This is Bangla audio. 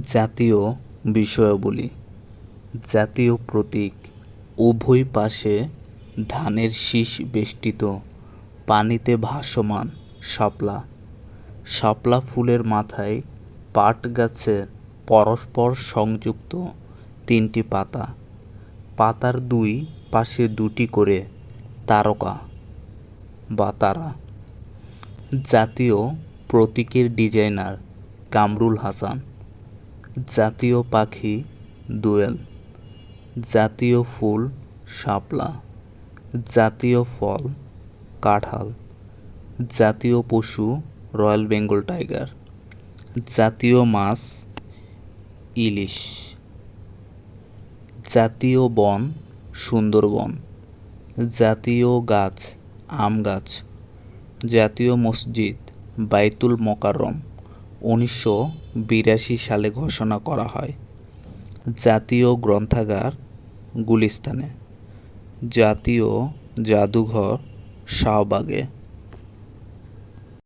জাতীয় বিষয়াবলী। জাতীয় প্রতীক, উভয় পাশে ধানের শীষ বেষ্টিত, পানিতে ভাসমান, শাপলা। শাপলা ফুলের মাথায় পাট গাছের পরস্পর সংযুক্ত তিনটি পাতা। পাতার দুই পাশে দুটি করে তারকা বা তারা। জাতীয় প্রতীকের ডিজাইনার কামরুল হাসান। জাতীয় পাখি দোয়েল। জাতীয় ফুল শাপলা। জাতীয় ফল কাঁঠাল। জাতীয় পশু রয়্যাল বেঙ্গল টাইগার। জাতীয় মাছ ইলিশ। জাতীয় বন সুন্দরবন। জাতীয় গাছ, আম গাছ। জাতীয় মসজিদ, বাইতুল মোকাররম। উনিশশো বিরাশি সালে ঘোষণা করা হয় জাতীয় গ্রন্থাগার গুলিস্তানে। জাতীয় জাদুঘর শাহবাগে।